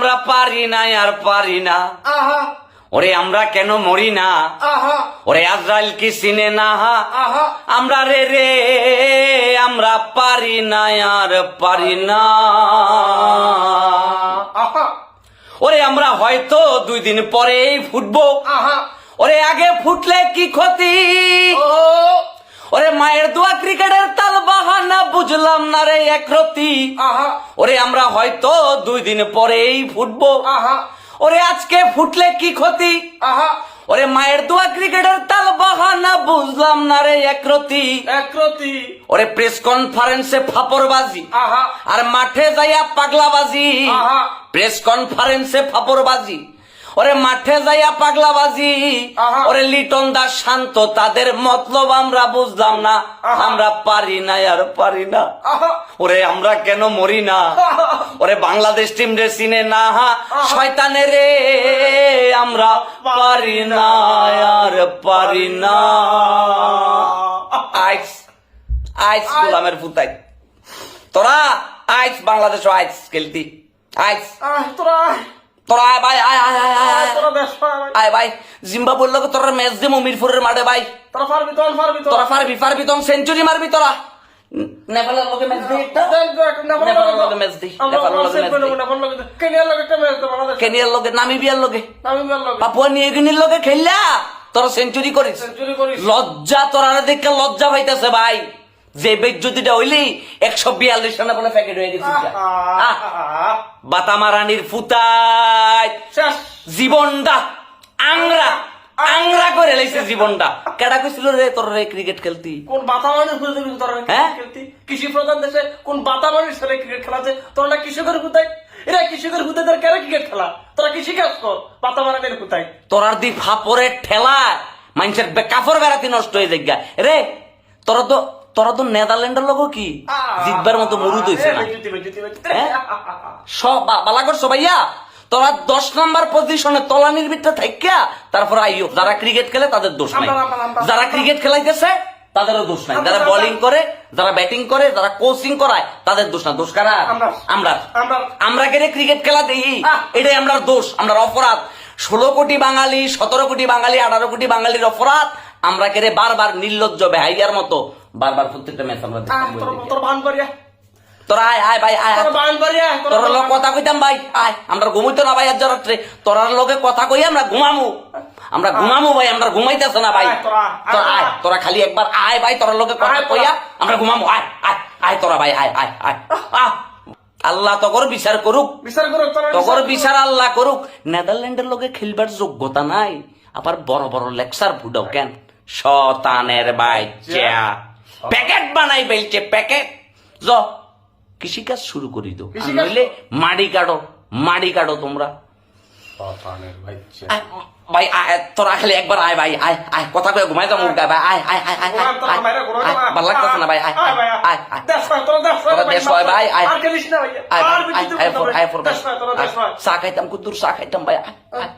আমরা পারি না আর পারি না। ওরে আমরা কেন মরি না? ওরে আজরাইল কি চিনে না? আমরা রে রে আমরা পারি না আর পারি না। ওরে আমরা হয়তো দুই দিন পরেই ফুটবো। ওরে আগে ফুটলে কি ক্ষতি? ওরে মায়ের দোয়া ক্রিকেটের বাহানা বুঝলাম না রে একরতি আহা। ওরে আমরা হয়তো দুই দিন পরেই ফুটবো। আহা। ওরে আজকে ফুটলে কি ক্ষতি? আহা। ওরে মায়ের দোয়া ক্রিকেটের তাল বাহানা বুঝলাম না রে একরতি একরতি ওরে প্রেস কনফারেন্সে ফাপড়বাজি। আহা। আর মাঠে যাইয়া পাগলাবাজি। আহা। প্রেস কনফারেন্সে ফাপড়বাজি। ওরে মাঠে যাইয়া পাগলাবাজি। ওরে লিটন দাস শান্ত তাদের মতলব আমরা বুঝলাম না। আমরা পারি না আর পারি না। ওরে আমরা কেন মরি না? ওরে বাংলাদেশ টিম রে চিনে না শয়তানে রে আমরা পারি না আর পারি না। আইস আইস গোলামের ফুতাই। তোরা আইস বাংলাদেশ আইস খেলতি আইস। তোরা তোরা আয় ভাই আয় আয় আয় আয়, আয়। ভাই। জিম্বাবুর লোক তোরা ম্যাচ দিমু মিরপুরের মাঠে ভাই। তোরা পারবি তোর পারবি তোর তোরা পারবি পারবি তোর সেঞ্চুরি মারবি তোরা। নেপালের লোকে ম্যাচ দিই একটা দেখ, দেখ, নেপালের লগে লগে ম্যাচ দিই, আমরা নেপালের লগে সেট ম্যাচ দিই। নেপাল লগে দিই। কেনিয়ার লগে একটা ম্যাচ দেবো বাংলাদেশ কেনিয়ার লোকে নামিবিয়ার লোকে। নামিবিয়ার লগে পাপুয়া নিউগিনির লোকে খেললা। তোরা সেঞ্চুরি করিস। সেঞ্চুরি করিস। লজ্জা তোরা দেখে লজ্জা পাইতেছে ভাই। যে বেজ্জতিটা হইলি একশো বিয়াল্লিশ রানে বলে প্যাকেট হয়ে আহা। বাতামারানির ফুতাই জীবনটা আংরা। আংরা করে লাইছে জীবনটা। কেডা কইছিল রে তোর রে ক্রিকেট খেলতি? কোন দিবি তোরা হ্যাঁ? ক্রিকেট খেলতি? কৃষি প্রধান দেশে কোন ছেলে ক্রিকেট খেলাছে তোরা না কৃষকের হুতাই এরা কৃষকের হুতাই তোর কেন ক্রিকেট খেলা? তোরা কৃষি কাজ কর তোরার দি ফাপরের ঠেলা মানুষের কাপড় বেড়াতে নষ্ট হয়ে যায় রে তোরা তো তোরা তো নেদারল্যান্ডের লোক কি? জিতবার মতো মরুদ হইছে না। হ্যাঁ? সব বালা করছ ভাইয়া? তোরা দশ নাম্বার পজিশনে তলানির ভিতরে থাকিয়া তারপর আইও। যারা ক্রিকেট খেলে তাদের দোষ নাই। যারা ক্রিকেট খেলাইতেছে তাদেরও দোষ নাই। যারা বোলিং করে যারা ব্যাটিং করে যারা কোচিং করায় তাদের দোষ না। দোষ কারা? আমরা- আমরা। কেন ক্রিকেট খেলা আহ। এটাই আমরা দোষ। আমরা অপরাধ। ষোলো কোটি বাঙালি সতেরো কোটি বাঙালি আঠারো কোটি বাঙালির অপরাধ। আমরা কেড়ে বারবার নির্লজ্জ বেহাইয়ার মতো বারবার প্রত্যেকটা ম্যাচ আমরা তোর বান করিয়া তোরা আয় আয় ভাই আয়। তোর লোক কথা কইতাম ভাই আয়। আমরা ঘুমাইতো না ভাই আজ রাত্রে। তোরার লোকে কথা কই আমরা ঘুমামু। আমরা ঘুমামু ভাই আমরা ঘুমাইতেছ না ভাই। তোরা, আয়, তোরা খালি একবার আয় ভাই লোকে কথা কইয়া আমরা ঘুমামু। আয় আয় আয় তোরা ভাই আয় আয় আয়। আহ, আল্লাহ তকর বিচার করুক। বিচার করো তোরা তকর বিচার আল্লাহ করুক। নেদারল্যান্ডের লোকে খেলবার যোগ্যতা নাই। আবার বড় বড় লেকচার ফুটাও কেন? শতানের বাচ্চা। প্যাকেট বানাই বেলছে প্যাকেট জ কৃষিকাজ শুরু করি তো নইলে মাড়ি কাটো মাড়ি কাটো তোমরা ভাই তোরা খালি একবার আয় ভাই আয় আয় কথা কয়ে ঘুমাই যাব ভাই আয় আয় আয় আয়। ভালো লাগতেছে না ভাই আয় আয় আয় আয় তোরা দেশ তোরা ভাই, আয়। আয় আয় আয়। আয়। চা কুদ্দুর চা খাইতাম ভাই আয়, আয়